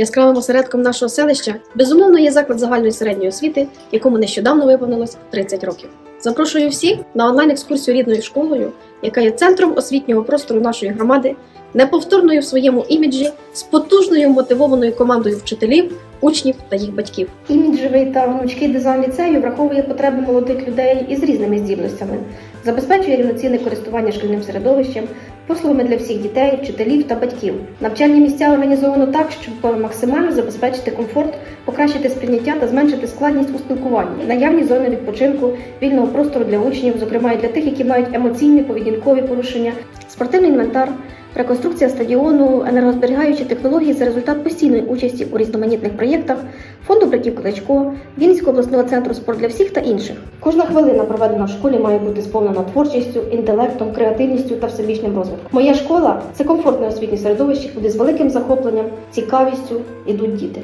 Яскравим осередком нашого селища безумовно є заклад загальної середньої освіти, якому нещодавно виповнилось 30 років. Запрошую всіх на онлайн-екскурсію рідною школою, яка є центром освітнього простору нашої громади, неповторною в своєму іміджі, з потужною мотивованою командою вчителів, учнів та їх батьків. Іміджевий та гнучкий дизайн ліцею враховує потреби молодих людей із різними здібностями, забезпечує рівноцінне користування шкільним середовищем, послугами для всіх дітей, вчителів та батьків. Навчальні місця організовано так, щоб максимально забезпечити комфорт, покращити сприйняття та зменшити складність у спілкуванні. Наявні зони відпочинку, вільного простору для учнів, зокрема і для тих, які мають емоційні поведінкові порушення, спортивний інвентар. Реконструкція стадіону, енергозберігаючі технології це результат постійної участі у різноманітних проєктах фонду братів Кличко, Вінницького обласного центру спорт для всіх та інших. Кожна хвилина, проведена в школі, має бути сповнена творчістю, інтелектом, креативністю та всебічним розвитком. Моя школа це комфортне освітнє середовище, куди з великим захопленням, цікавістю йдуть діти.